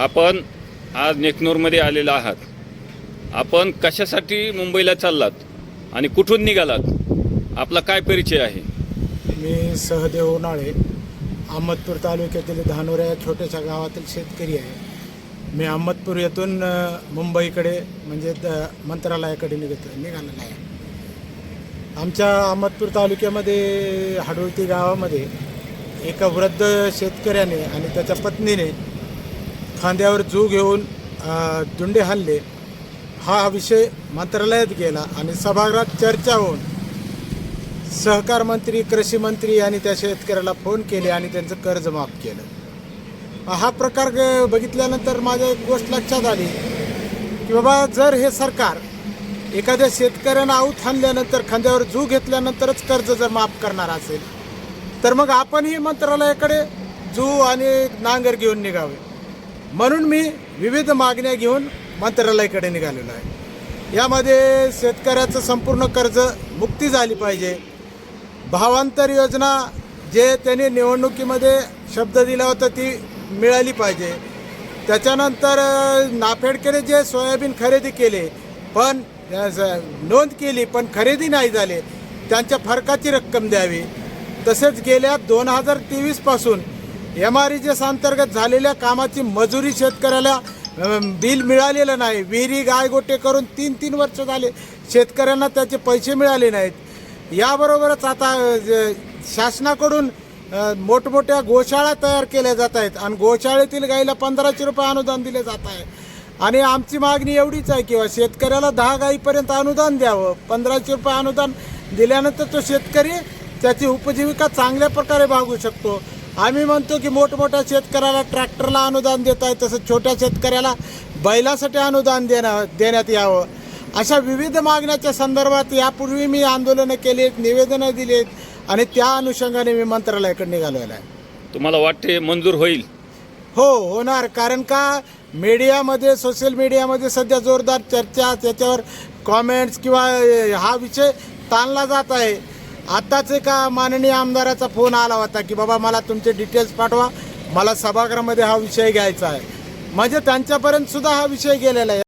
आपण आज नेकनूरमध्ये आलेला आहात. आपण कशासाठी मुंबईला चाललात आणि कुठून निघालात? आपला काय परिचय आहे? मी सहदेव उन्हाळे अहमदपूर तालुक्यातील धानोरा या छोट्याशा गावातील शेतकरी आहे. मी अहमदपूर येथून मुंबईकडे म्हणजे द- मंत्रालयाकडे निघत निघालेला आहे. आमच्या अहमदपूर तालुक्यामध्ये हाडोळती गावामध्ये एका वृद्ध शेतकऱ्याने आणि त्याच्या पत्नीने खांद्यावर जू घेऊन धुंडे हल्ले हाणले. हा विषय मंत्रालयात गेला आणि सभागृहात चर्चा होऊन सहकार मंत्री कृषी मंत्री यांनी त्या शेतकऱ्याला फोन केले आणि त्यांचं कर्ज माफ केलं. हा प्रकार ग- बघितल्यानंतर माझ्या एक गोष्ट लक्षात आली की बाबा जर हे सरकार एखाद्या शेतकऱ्यानं आऊत आणल्यानंतर खांद्यावर जू घेतल्यानंतरच कर्ज जर माफ करणार असेल तर मग आपणही मंत्रालयाकडे जू आणि नांगर घेऊन निघावे. म्हणून मी विविध मागण्या घेऊन मंत्रालयाकडे निघालेलो आहे. यामध्ये शेतकऱ्याचं संपूर्ण कर्ज मुक्ती झाली पाहिजे. भावांतर योजना जे त्यांनी निवडणुकीमध्ये शब्द दिला होता ती मिळाली पाहिजे. त्याच्यानंतर नाफेडकडे जे सोयाबीन खरेदी केले पण नोंद केली पण खरेदी नाही झाले त्यांच्या फरकाची रक्कम द्यावी. तसेच गेल्या दोन हजार तेवीसपासून एम आर ई एस अंतर्गत झालेल्या कामाची मजुरी शेतकऱ्याला बिल मिळालेलं नाही. विहिरी गायगोटे करून तीन तीन वर्ष झाले शेतकऱ्यांना त्याचे पैसे मिळाले नाहीत. याबरोबरच आता शासनाकडून मोठमोठ्या गोशाळा तयार केल्या जात आहेत आणि गोशाळेतील गाईला पंधराशे रुपये अनुदान दिले जात आहे. आणि आमची मागणी एवढीच आहे किंवा शेतकऱ्याला दहा गाईपर्यंत अनुदान द्यावं. पंधराशे रुपये अनुदान दिल्यानंतर तो शेतकरी त्याची उपजीविका चांगल्या प्रकारे भागू शकतो. आम्ही म्हणतो की मोठमोठ्या शेतकऱ्याला ट्रॅक्टरला अनुदान देत आहे तसंच छोट्या शेतकऱ्याला बैलासाठी अनुदान देणं देण्यात यावं. अशा विविध मागण्याच्या संदर्भात यापूर्वी मी आंदोलनं केलीत निवेदनं दिलीत आणि त्या अनुषंगाने मी मंत्रालयाकडे निघालेलो आहे. तुम्हाला वाटते मंजूर होईल? हो होणार. कारण का? मीडियामध्ये सोशल मीडियामध्ये सध्या जोरदार चर्चा त्याच्यावर कॉमेंट्स किंवा हा विषय ताणला जात आहे. आत्ताच एका माननीय आमदाराचा फोन आला होता की बाबा मला तुमचे डिटेल्स पाठवा. मला सभागृहामध्ये हा विषय घ्यायचा आहे. म्हणजे त्यांच्यापर्यंत सुद्धा हा विषय गेलेला आहे.